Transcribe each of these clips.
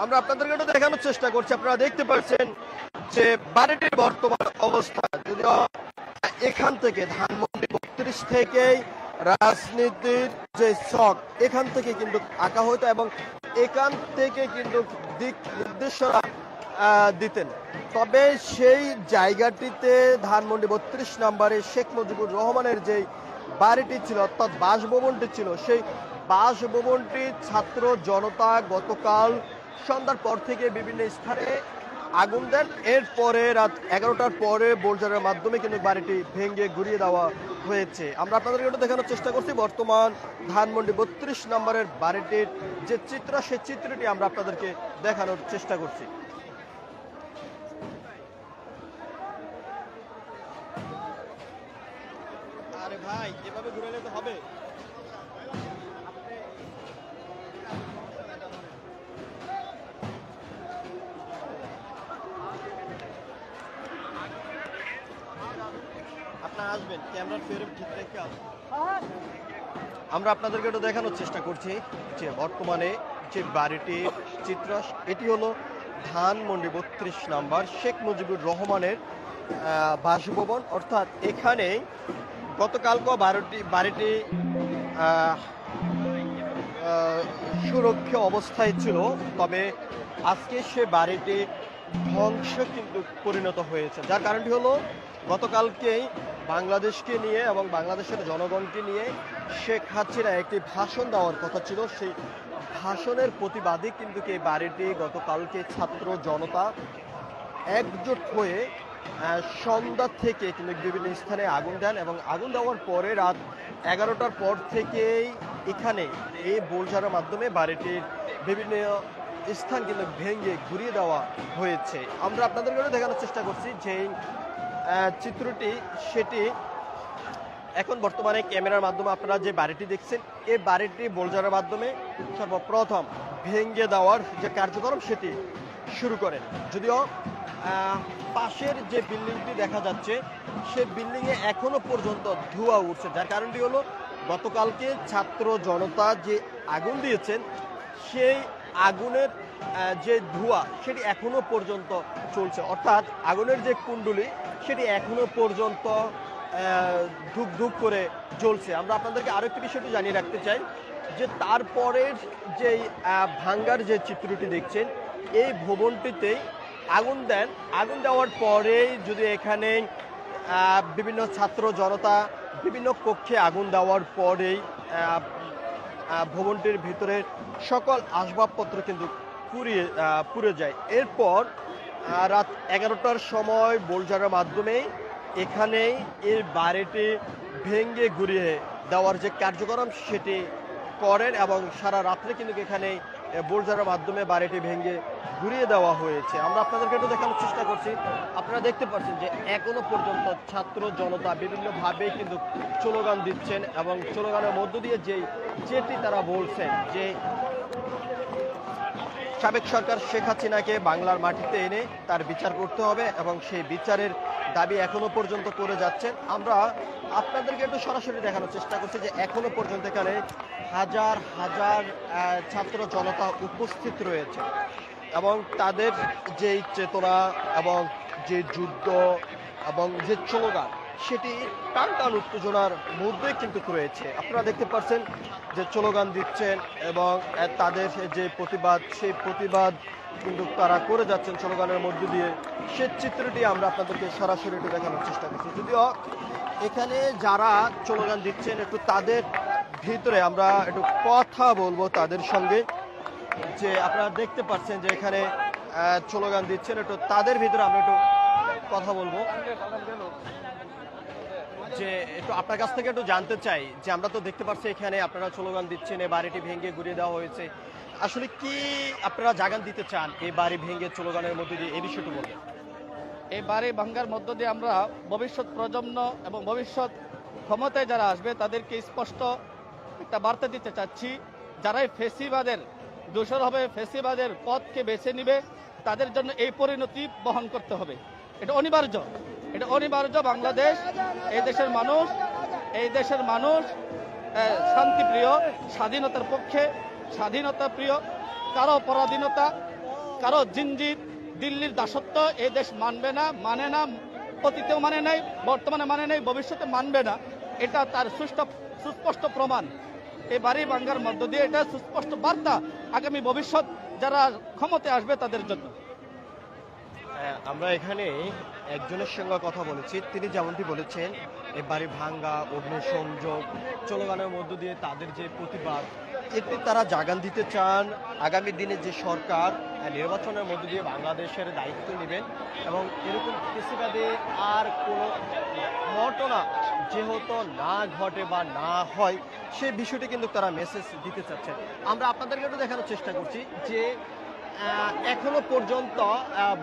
আমরা আপনাদেরকে একটু দেখানোর চেষ্টা করছি। আপনারা দেখতে পাচ্ছেন যে বাড়িটির বর্তমান অবস্থা। যদিও এখান থেকে ধানমন্ডি বত্রিশ থেকেই রাজনীতির যে শখ এখান থেকে কিন্তু আঁকা হতো এবং এখান থেকে কিন্তু দিক নির্দেশনা দিতেন। তবে সেই জায়গাটিতে ধানমন্ডি বত্রিশ নম্বরে শেখ মুজিবুর রহমানের যে বাড়িটি ছিল, অর্থাৎ বাসভবনটি ছিল, সেই বাসভবনটি ছাত্র জনতা গতকাল সন্ধ্যার পর থেকে বিভিন্ন স্থানে আগুন দেন। এরপরে রাত এগারোটার পরে বোলজারের মাধ্যমে কিন্তু বাড়িটি ভেঙে ঘুরিয়ে দেওয়া হয়েছে। আমরা আপনাদেরকে একটু দেখানোর চেষ্টা করছি, বর্তমান ধানমন্ডি বত্রিশ নম্বরের বাড়িটির যে চিত্র সে চিত্রটি আমরা আপনাদেরকে দেখানোর চেষ্টা করছি আরে ভাই এভাবে ঘুরালে তো হবে আপনারা আসবেন ক্যামেরার ফ্রেম ঠিক রেখে আমরা আপনাদেরকে এটা দেখানোর চেষ্টা করছি যে বর্তমানে যে বাড়িটির চিত্র এটি হলো ধানমন্ডি বত্রিশ নাম্বার শেখ মুজিবুর রহমানের বাসভবন। অর্থাৎ এখানে গতকালকে বারোটি বাড়িটি আহ, আহ, সুরক্ষা অবস্থায় ছিল। তবে আজকে সে বাড়িটি ধ্বংস কিন্তু পরিণত হয়েছে। যার কারণটি হলো গতকালকেই বাংলাদেশকে নিয়ে এবং বাংলাদেশের জনগণকে নিয়ে শেখ হাসিনা একটি ভাষণ দেওয়ার কথা ছিল। সেই ভাষণের প্রতিবাদে কিন্তু এই বাড়িটি গতকালকে ছাত্র জনতা একজোট হয়ে সন্ধ্যা থেকে কিন্তু বিভিন্ন স্থানে আগুন দেন এবং আগুন দেওয়ার পরে রাত এগারোটার পর থেকেই এখানে এই বোলঝাড়ের মাধ্যমে বাড়িটির বিভিন্ন স্থান কিন্তু ভেঙে ঘুরিয়ে দেওয়া হয়েছে। আমরা আপনাদেরকে দেখানোর চেষ্টা করছি যে চিত্রটি, সেটি এখন বর্তমানে ক্যামেরার মাধ্যমে আপনারা যে বাড়িটি দেখছেন, এই বাড়িটি বোলজারের মাধ্যমে সর্বপ্রথম ভেঙে দেওয়ার যে কার্যক্রম, সেটি শুরু করেন। যদিও পাশের যে বিল্ডিংটি দেখা যাচ্ছে সে বিল্ডিংয়ে এখনও পর্যন্ত ধোঁয়া উঠছে। যার কারণটি হলো, গতকালকে ছাত্র জনতা যে আগুন দিয়েছেন, সেই আগুনের যে ধোঁয়া, সেটি এখনও পর্যন্ত চলছে। অর্থাৎ আগুনের যে কুণ্ডলি, সেটি এখনও পর্যন্ত ধুক ধুক করে জ্বলছে। আমরা আপনাদেরকে আরও একটি বিষয়টি জানিয়ে রাখতে চাই, যে তারপরের যে ভাঙ্গার যে চিত্রটি দেখছেন, এই ভবনটিতেই আগুন দেন। আগুন দেওয়ার পরেই যদি এখানে বিভিন্ন ছাত্র জনতা, বিভিন্ন কক্ষে আগুন দেওয়ার পরেই ভবনটির ভিতরে সকল আসবাবপত্র কিন্তু আহ, পুড়ে যায়। এরপর রাত এগারোটার সময় বোলজারের মাধ্যমে এখানেই এই বাড়িটি ভেঙে ঘুরিয়ে দেওয়ার যে কার্যক্রম সেটি করেন এবং সারা রাত্রে কিন্তু এখানে বোলজারের মাধ্যমে বাড়িটি ভেঙে ঘুরিয়ে দেওয়া হয়েছে। আমরা আপনাদেরকে একটু দেখানোর চেষ্টা করছি। আপনারা দেখতে পাচ্ছেন যে এখনও পর্যন্ত ছাত্র জনতা বিভিন্নভাবে কিন্তু স্লোগান দিচ্ছেন এবং স্লোগানের মধ্য দিয়ে যেই যেটি তারা বলছেন যে সাবেক সরকার শেখ হাসিনাকে বাংলার মাটিতে এনে তার বিচার করতে হবে এবং সেই বিচারের দাবি এখনও পর্যন্ত করে যাচ্ছেন। আমরা আপনাদেরকে একটু সরাসরি দেখানোর চেষ্টা করছি যে এখনও পর্যন্ত এখানে হাজার হাজার ছাত্র জনতা উপস্থিত রয়েছে এবং তাদের যেই চেতনা এবং যে যুদ্ধ এবং যে স্লোগান সেটি টান টান উত্তেজনার মধ্যে কিন্তু রয়েছে। আপনারা দেখতে পাচ্ছেন যে স্লোগান দিচ্ছেন এবং তাদের যে প্রতিবাদ, সেই প্রতিবাদ কিন্তু তারা করে যাচ্ছেন স্লোগানের মধ্য দিয়ে। সে চিত্রটি আমরা আপনাদেরকে সরাসরি একটু দেখানোর চেষ্টা করছি। যদিও এখানে যারা স্লোগান দিচ্ছেন, একটু তাদের ভিতরে আমরা একটু কথা বলব তাদের সঙ্গে। যে আপনারা দেখতে পাচ্ছেন যে এখানে স্লোগান দিচ্ছেন, একটু তাদের ভিতরে আমরা একটু কথা বলব। যে একটু আপনার কাছ থেকে একটু জানতে চাই, যে আমরা তো দেখতে পাচ্ছি এখানে আপনারা স্লোগান দিচ্ছেন এই বাড়িটি ভেঙে ঘুরিয়ে দেওয়া হয়েছে। আসলে কি আপনারা জাগান দিতে চান এই বাড়ি ভেঙে স্লোগানের মধ্যে দিয়ে? এই বিষয়টি বলবেন এই বাড়ি ভাঙ্গার মধ্য দিয়ে আমরা ভবিষ্যৎ প্রজন্ম এবং ভবিষ্যৎ ক্ষমতায় যারা আসবে, তাদেরকে স্পষ্ট একটা বার্তা দিতে চাচ্ছি। যারাই ফেসিবাদের দোষর হবে, ফেসিবাদের পথকে বেছে নিবে, তাদের জন্য এই পরিণতি বহন করতে হবে। এটা অনিবার্য। এটা অনিবার্য বাংলাদেশ। এই দেশের মানুষ, এই দেশের মানুষ শান্তিপ্রিয়, স্বাধীনতার পক্ষে, স্বাধীনতা প্রিয়, কারও পরাধীনতা, কারও জিনজিত দিল্লির দাসত্ব এই দেশ মানবে না মানে না, অতীতেও মানে নাই, বর্তমানে মানে নাই, ভবিষ্যতে মানবে না। এটা তার সুষ্ঠ, সুস্পষ্ট প্রমাণ। এই বাড়ি ভাঙ্গার মধ্য দিয়ে এটা সুস্পষ্ট বার্তা আগামী ভবিষ্যৎ যারা ক্ষমতায় আসবে তাদের জন্য। আমরা এখানে একজনের সঙ্গে কথা বলেছি। তিনি যেমনটি বলেছেন এই বাড়ি ভাঙ্গা অগ্নিসংযোগ চলগানের মধ্য দিয়ে তাদের যে প্রতিবাদ, এতে তারা জাগান দিতে চান। আগামী দিনে যে সরকার নির্বাচনের মধ্য দিয়ে বাংলাদেশের দায়িত্ব নেবেন এবং এরকম কৃষিকাজে আর কোনো ঘটনা যেহেতু না ঘটে বা না হয় সেই বিষয়টি কিন্তু তারা মেসেজ দিতে চাচ্ছেন। আমরা আপনাদেরকে দেখানোর চেষ্টা করছি যে এখনও পর্যন্ত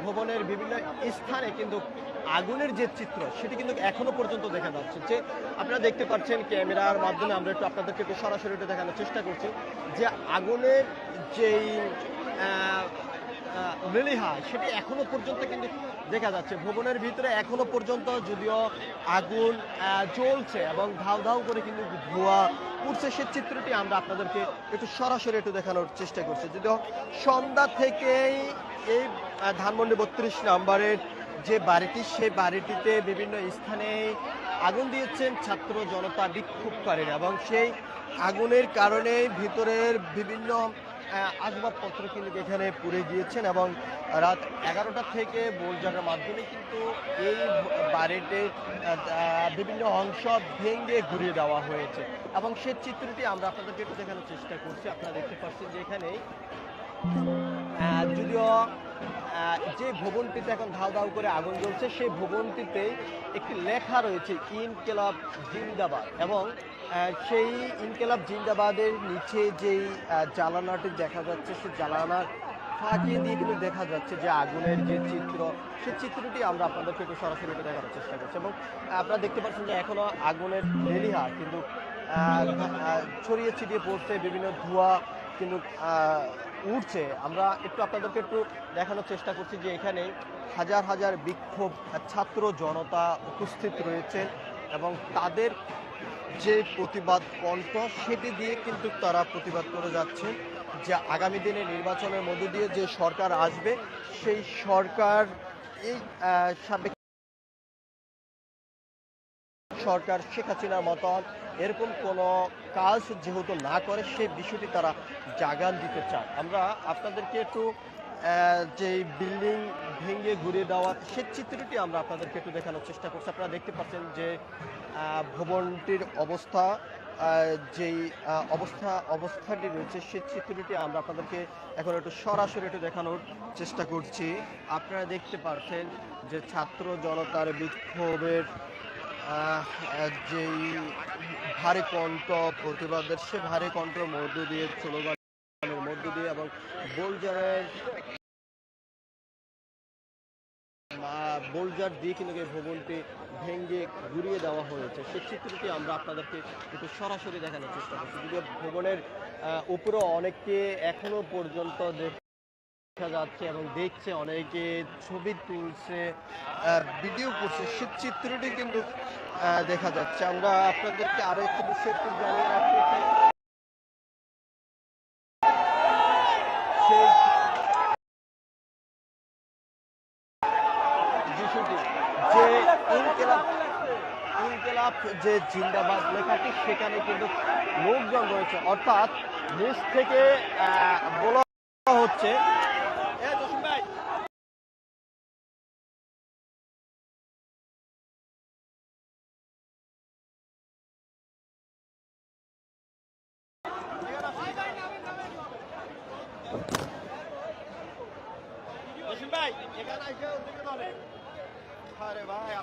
ভবনের বিভিন্ন স্থানে কিন্তু আগুনের যে চিত্র, সেটি কিন্তু এখনও পর্যন্ত দেখা যাচ্ছে। যে আপনারা দেখতে পাচ্ছেন ক্যামেরার মাধ্যমে, আমরা একটু আপনাদেরকে একটু সরাসরি এটা দেখানোর চেষ্টা করছি যে আগুনের যেই লেলিহা সেটি এখনও পর্যন্ত কিন্তু দেখা যাচ্ছে। ভবনের ভিতরে এখনও পর্যন্ত যদিও আগুন জ্বলছে এবং ধাউ ধাউ করে কিন্তু ধোঁয়া উঠছে। সে চিত্রটি আমরা আপনাদেরকে একটু সরাসরি একটু দেখানোর চেষ্টা করছি। যদিও সন্ধ্যা থেকেই এই ধানমন্ডি বত্রিশ নাম্বারের যে বাড়িটি সেই বাড়িটিতে বিভিন্ন স্থানে আগুন দিয়েছেন ছাত্র জনতা বিক্ষোভকারীরা এবং সেই আগুনের কারণে ভিতরের বিভিন্ন আসবাবপত্র কিন্তু এখানে পুড়ে গিয়েছেন এবং রাত এগারোটা থেকে বোলজারের মাধ্যমে কিন্তু এই বাড়িতে বিভিন্ন অংশ ভেঙে ঘুরিয়ে দেওয়া হয়েছে। এবং সে চিত্রটি আমরা আপনাদেরকে একটু দেখানোর চেষ্টা করছি। আপনারা দেখতে পাচ্ছেন যে এখানে আহ, যদিও যে ভবনটিতে এখন ধাও ধাও করে আগুন জ্বলছে, সেই ভবনটিতে একটি লেখা রয়েছে, ইনকেলাব জিন্দাবাদ। এবং সেই ইনকেলাব জিন্দাবাদের নিচে যেই জ্বালানাটি দেখা যাচ্ছে, সেই জ্বালানার ফাঁকি দিয়ে কিন্তু দেখা যাচ্ছে যে আগুনের যে চিত্র, সেই চিত্রটি আমরা আপনাদেরকে একটু সরাসরি দেখানোর চেষ্টা করছি। এবং আপনারা দেখতে পাচ্ছেন যে এখনও আগুনের লেলিহা কিন্তু ছড়িয়ে ছিটিয়ে পড়ছে, বিভিন্ন ধোঁয়া কিন্তু উঠছে আমরা একটু আপনাদেরকে একটু দেখানোর চেষ্টা করছি যে এখানে হাজার হাজার বিক্ষোভ, ছাত্র জনতা উপস্থিত রয়েছেন এবং তাদের যে প্রতিবাদ কণ্ঠ, সেটি দিয়ে কিন্তু তারা প্রতিবাদ করে যাচ্ছেন যে আগামী দিনে নির্বাচনের মধ্য দিয়ে যে সরকার আসবে, সেই সরকার এই সাবেক সরকার শেখ হাসিনার মতন এরকম কোনো কাজ যেহেতু না করে সেই বিষয়টি তারা জাগান দিতে চান আমরা আপনাদেরকে একটু যে বিল্ডিং ভেঙে ঘুরিয়ে দেওয়ার সে চিত্রটি আমরা আপনাদেরকে একটু দেখানোর চেষ্টা করছি। আপনারা দেখতে পাচ্ছেন যে ভবনটির অবস্থা যেই অবস্থা অবস্থাটি রয়েছে সেই চিত্রটি আমরা আপনাদেরকে এখন একটু সরাসরি একটু দেখানোর চেষ্টা করছি। আপনারা দেখতে পাচ্ছেন যে ছাত্র জনতার বিক্ষোভের যেই ভারী কণ্ঠ প্রতিবাদের সে ভারী কণ্ঠের মধ্য দিয়ে স্লোগানের মধ্য দিয়ে এবং বোলজারের বোলজার দিয়ে কিন্তু এই ভবনটি ভেঙে ঘুরিয়ে দেওয়া হয়েছে। সে চিত্রটি আমরা আপনাদেরকে একটু সরাসরি দেখানোর চেষ্টা করছি। যদিও ভবনের আহ, উপরেও অনেককে এখনও পর্যন্ত দেখা যাচ্ছে এবং দেখছে অনেকে ছবি তুলছে ভিডিও করছে। সে চিত্রটি কিন্তু দেখা যাচ্ছে। আমরা আপনাদেরকে আরও একটু বিষয় একটু জানিয়ে রাখতে চাই। যে ইনকেলাব যে জিন্দাবাদ লেখাটি, সেখানে কিন্তু লোকজন রয়েছে। অর্থাৎ নিচ থেকে বলা হচ্ছে ভাই আরে ভাই।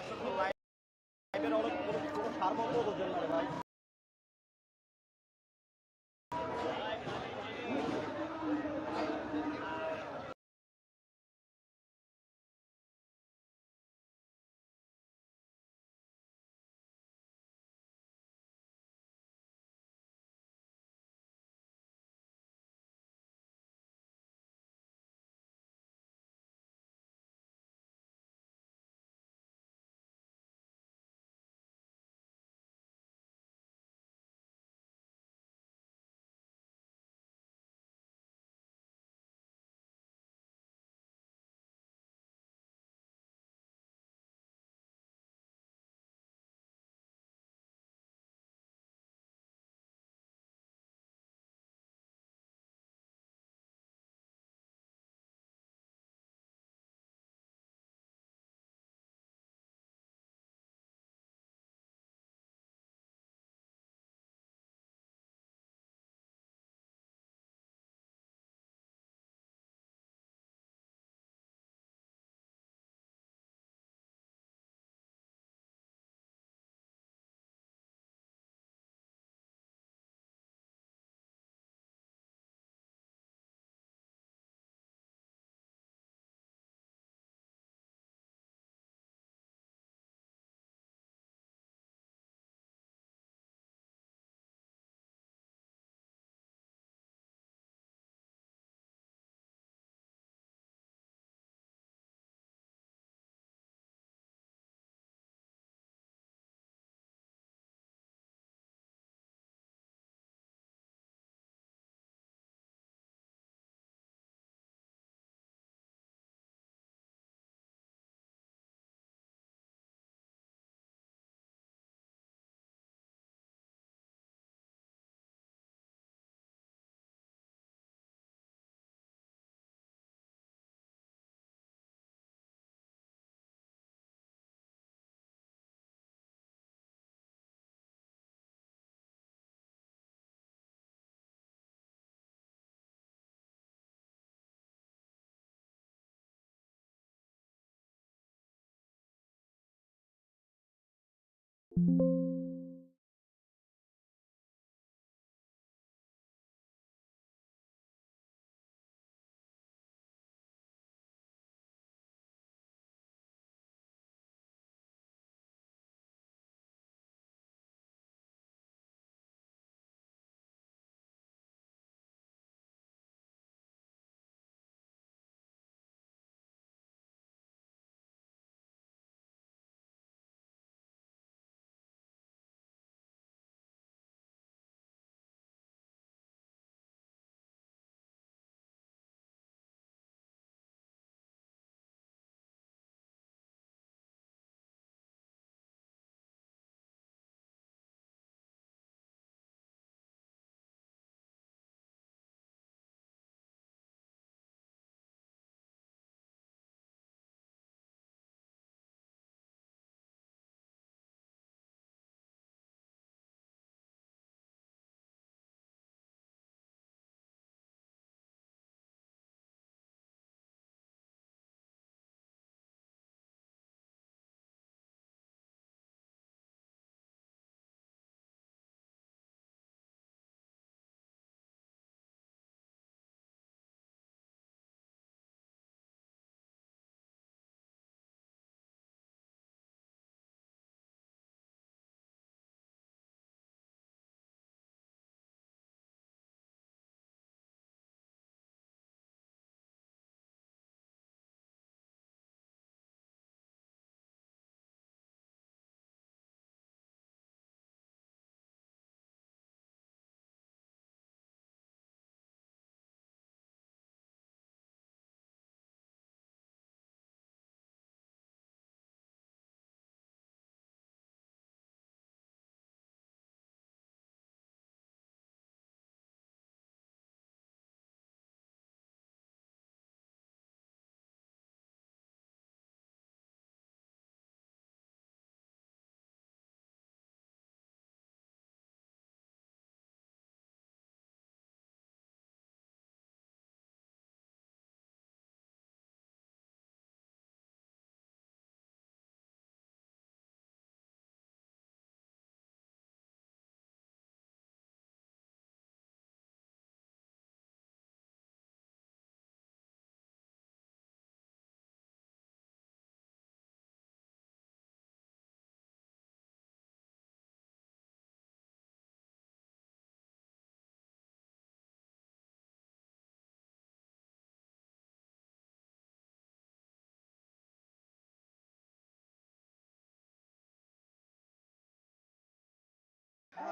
আপনার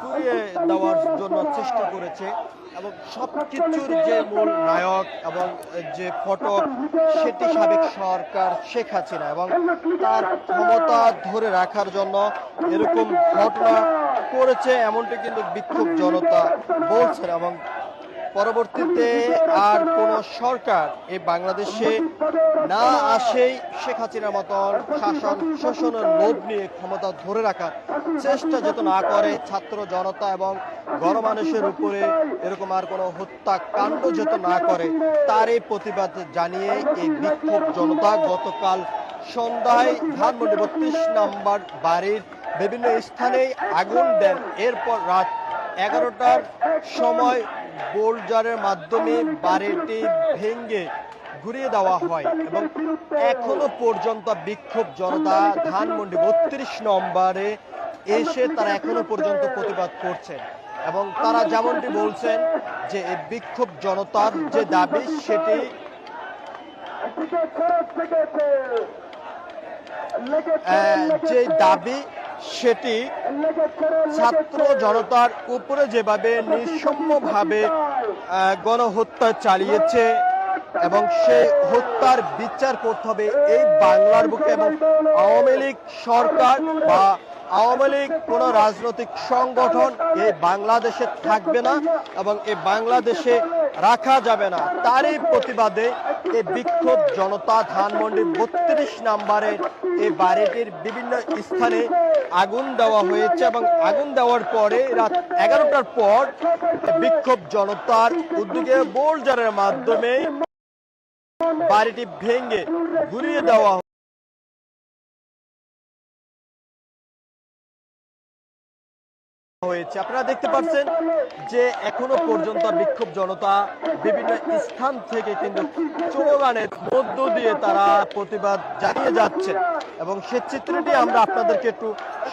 পুড়িয়ে দেওয়ার জন্য চেষ্টা করেছে এবং সব কিছুর যে মূল নায়ক এবং যে ফটক, সেটি সাবেক সরকার শেখ হাসিনা এবং তার ক্ষমতা ধরে রাখার জন্য এরকম ঘটনা করেছে, এমনটি কিন্তু বিক্ষোভ জনতা বলছেন এবং পরবর্তীতে আর কোন সরকার এই বাংলাদেশে না আসেই শেখ হাসিনার মতন শাসন শোষণের লোভ নিয়ে ক্ষমতা ধরে রাখার চেষ্টা যত না করে ছাত্র জনতা এবং গণমানুষের উপরে এরকম আর কোনো হত্যাকাণ্ড যত না করে তার এই প্রতিবাদ জানিয়ে এই বিক্ষোভ জনতা গতকাল সন্ধ্যায় ধানমন্ডি বত্রিশ নাম্বার বাড়ির বিভিন্ন স্থানে আগুন দেন। এরপর রাত এগারোটার সময় বোলজারের মাধ্যমে বাড়িটি ভেঙে ঘুরিয়ে দেওয়া হয় এবং এখনও পর্যন্ত বিক্ষোভ জনতা ধানমন্ডি বত্রিশ নম্বরে এসে তারা এখনও পর্যন্ত প্রতিবাদ করছেন। এবং তারা যেমনটি বলছেন যে এই বিক্ষোভ জনতার যে দাবি সেটি আহ, যে দাবি সেটি ছাত্র জনতার উপরে যেভাবে নিঃসম্যভাবে গণহত্যা চালিয়েছে এবং সেই হত্যার বিচার করতে হবে এই বাংলার বুকে এবং আওয়ামী লীগ সরকার বা আওয়ামী লীগ কোন রাজনৈতিক সংগঠন এই বাংলাদেশে থাকবে না এবং এই বাংলাদেশে রাখা যাবে না। তারই প্রতিবাদে এই বিক্ষোভ জনতা ধানমন্ডি বত্রিশ নাম্বারের এই বাড়িটির বিভিন্ন স্থানে আগুন দেওয়া হয়েছে এবং আগুন দেওয়ার পরে রাত এগারোটার পর বিক্ষোভ জনতার উদ্যোগে বোলজারের মাধ্যমে বাড়িটি ভেঙে ঘুরিয়ে দেওয়া হয়েছে। আপনারা দেখতে পাচ্ছেন যে এখনও পর্যন্ত বিক্ষোভ জনতা বিভিন্ন স্থান থেকে কিন্তু স্লোগানের মধ্য দিয়ে তারা প্রতিবাদ জানিয়ে যাচ্ছে। এবং সে চিত্রটি আমরা আপনাদেরকে একটু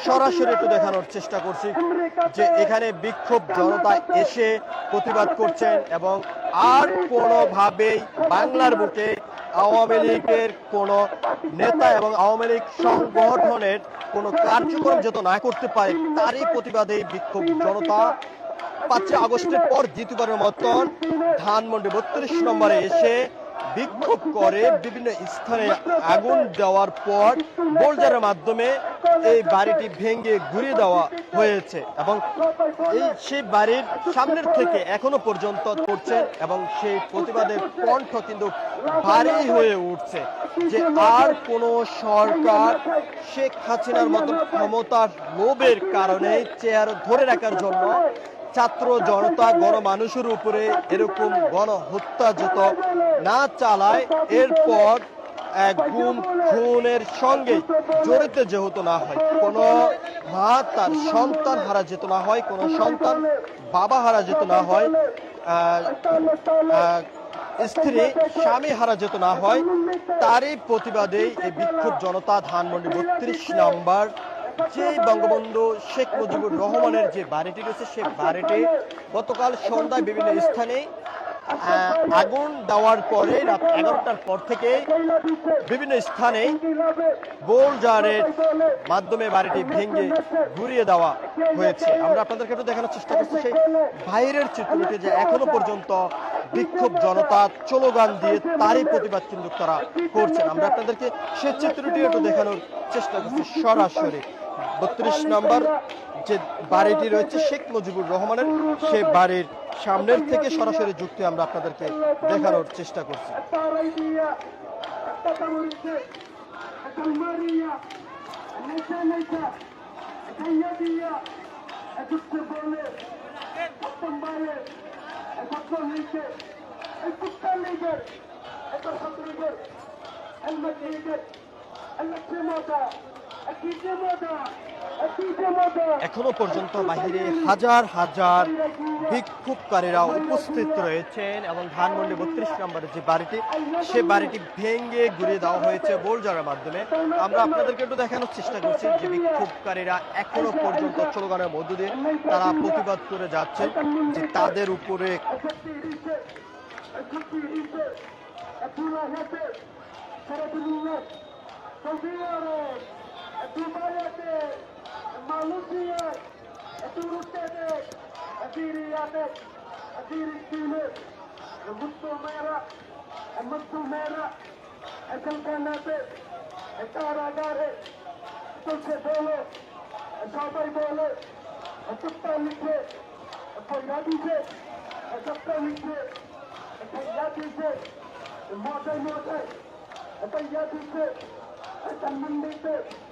সরাসরি একটু দেখানোর চেষ্টা করছি যে এখানে বিক্ষোভ জনতা এসে প্রতিবাদ করছেন এবং আর কোনোভাবেই বাংলার বুকে আওয়ামী লীগের কোনো নেতা এবং আওয়ামী লীগ সংগঠনের কোনো কার্যক্রম যত না করতে পারে, তারই প্রতিবাদে বিক্ষোভ জনতা পাঁচই আগস্টের পর দ্বিতীয়বারের মতন ধানমন্ডি বত্রিশ নম্বরে এসে বিক্ষোভ করে বিভিন্ন স্থানে আগুন দেওয়ার পর বোল্ডারের মাধ্যমে এই বাড়িটি ভেঙে ঘুরিয়ে দেওয়া হয়েছে এবং এই সেই বাড়ির সামনের থেকে এখনও পর্যন্ত করছেন এবং সেই প্রতিবাদের কণ্ঠ কিন্তু ভারী হয়ে উঠছে যে আর কোনো সরকার শেখ হাসিনার মতো ক্ষমতার লোভের কারণে চেয়ার ধরে রাখার জন্য ছাত্র জনতা, গণমানুষের উপরে এরকম গণহত্যা যত না চালায়, এরপর এক গুম খুনের সঙ্গে জড়িত যেহেতু না হয়, কোনো মা তার সন্তান হারা যেত না হয়, কোনো সন্তান বাবা হারা যেত না হয় স্ত্রী, স্বামী হারা যেত না হয়, তারই প্রতিবাদে এই বিক্ষোভ জনতা ধানমন্ডি বত্রিশ নাম্বার যে বঙ্গবন্ধু শেখ মুজিবুর রহমানের যে বাড়িটি রয়েছে, সেই বাড়িটি গতকাল সন্ধ্যায় বিভিন্ন স্থানে আগুন দেওয়ার পরে রাত এগারোটার পর থেকে বিভিন্ন স্থানে বোলজারের মাধ্যমে বাড়িটি ভেঙে ঘুরিয়ে দেওয়া হয়েছে। আমরা আপনাদেরকে একটু দেখানোর চেষ্টা করছি, সেই বাইরের চিত্রটি যে এখনও পর্যন্ত বিক্ষোভ জনতা চলোগান দিয়ে তারই প্রতিবাদ কিন্তু তারা করছেন। আমরা আপনাদেরকে সেই চিত্রটি একটু দেখানোর চেষ্টা করছি সরাসরি। বত্রিশ নম্বর যে বাড়িটি রয়েছে শেখ মুজিবুর রহমানের, সে বাড়ির সামনের থেকে সরাসরি যুক্তি আমরা আপনাদেরকে দেখানোর চেষ্টা করছি। এখনও পর্যন্ত বাহিরে হাজার হাজার বিক্ষোভকারীরা উপস্থিত রয়েছেন এবং ধানমন্ডি বত্রিশ নম্বরের যে বাড়িটি সে বাড়িটি ভেঙে ঘুরিয়ে দেওয়া হয়েছে বোলজারের মাধ্যমে। আমরা আপনাদেরকে একটু দেখানোর চেষ্টা করছি যে বিক্ষোভকারীরা এখনও পর্যন্ত স্লোগানের মধ্য দিয়ে তারা প্রতিবাদ করে যাচ্ছেন যে তাদের উপরে Akatirice, मालुसी आहे मथे जाती मंदर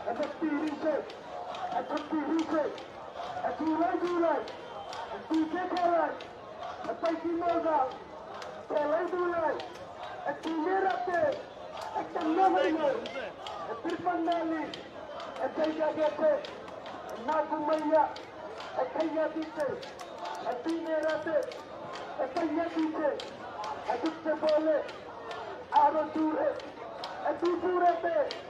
Punjabi से पंजाबी से पंजाबी से मोटे मोटे पंजाबी से तमिल से तीरी से तीरी से जुलाई जुलाई तीजे जुलाई पैकी मोगा पहले जुलाई तीजे रखते चंदा महीने फिर पंडाली कई जगह पे नागुमैया अठैया पीछे अड्डी मेरा से अठैया पीछे अजुब से बोले आरो दूरे अड्डी दूरे पे आदर रहते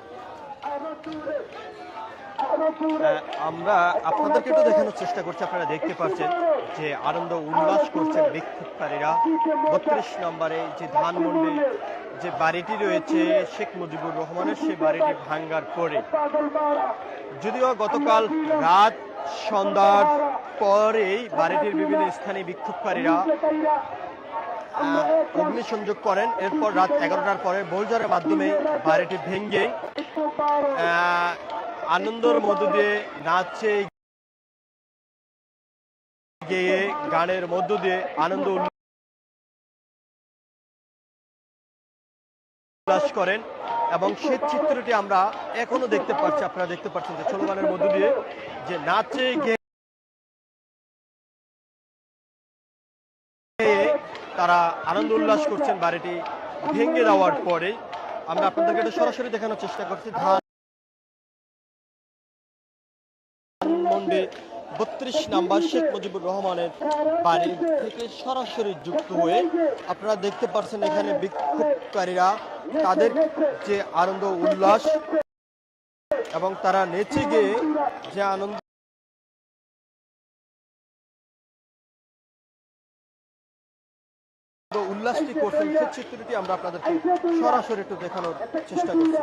আমরা আপনাদেরকে একটু দেখানোর চেষ্টা করছি। আপনারা দেখতে পাচ্ছেন যে আনন্দ উল্লাস করছেন বিক্ষোভকারীরা। বত্রিশ নম্বরে যে ধানমন্ডি যে বাড়িটি রয়েছে, শেখ মুজিবুর রহমানের সেই বাড়িটি ভাঙ্গার পরে। যদিও গতকাল রাত সন্ধ্যার পরেই বাড়িটির বিভিন্ন স্থানে বিক্ষোভকারীরা অগ্নিসংযোগ করেন। এরপর রাত এগারোটার পরে বোলজারের মাধ্যমে বাড়িটি ভেঙে আনন্দের মধ্য দিয়ে নাচে গেয়ে গানের মধ্য দিয়ে আনন্দ উল্লাস করেন এবং সেই চিত্রটি আমরা এখনও দেখতে পাচ্ছি, আপনারা দেখতে পাচ্ছেন যে স্লোগানের মধ্য দিয়ে যে নাচে তারা আনন্দ উল্লাস করছেন বাড়িটি ভেঙে দেওয়ার পরে। আমরা আপনাদেরকে এটা সরাসরি দেখানোর চেষ্টা করছি। ধান ধানমন্ডি বত্রিশ নাম্বার শেখ মুজিবুর রহমানের বাড়ি থেকে সরাসরি যুক্ত হয়ে আপনারা দেখতে পাচ্ছেন এখানে বিক্ষোভকারীরা তাদের যে আনন্দ উল্লাস এবং তারা নেচে গিয়ে যে আনন্দ উল্লাসটি করছেন সেই চিত্রটি আমরা আপনাদেরকে সরাসরি একটু দেখানোর চেষ্টা করছি।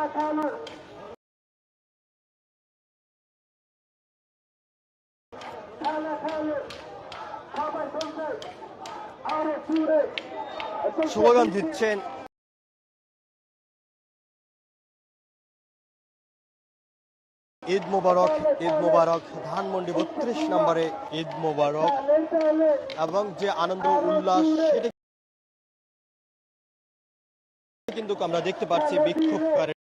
খালা খালো খালা, খালো। সবাই দিচ্ছেন। ঈদ মোবারক ঈদ মোবারক, ধানমন্ডি বত্রিশ নম্বরে ঈদ মোবারক। এবং যে আনন্দ, উল্লাস, সেটা কিন্তু আমরা দেখতে পাচ্ছি বিক্ষোভকারী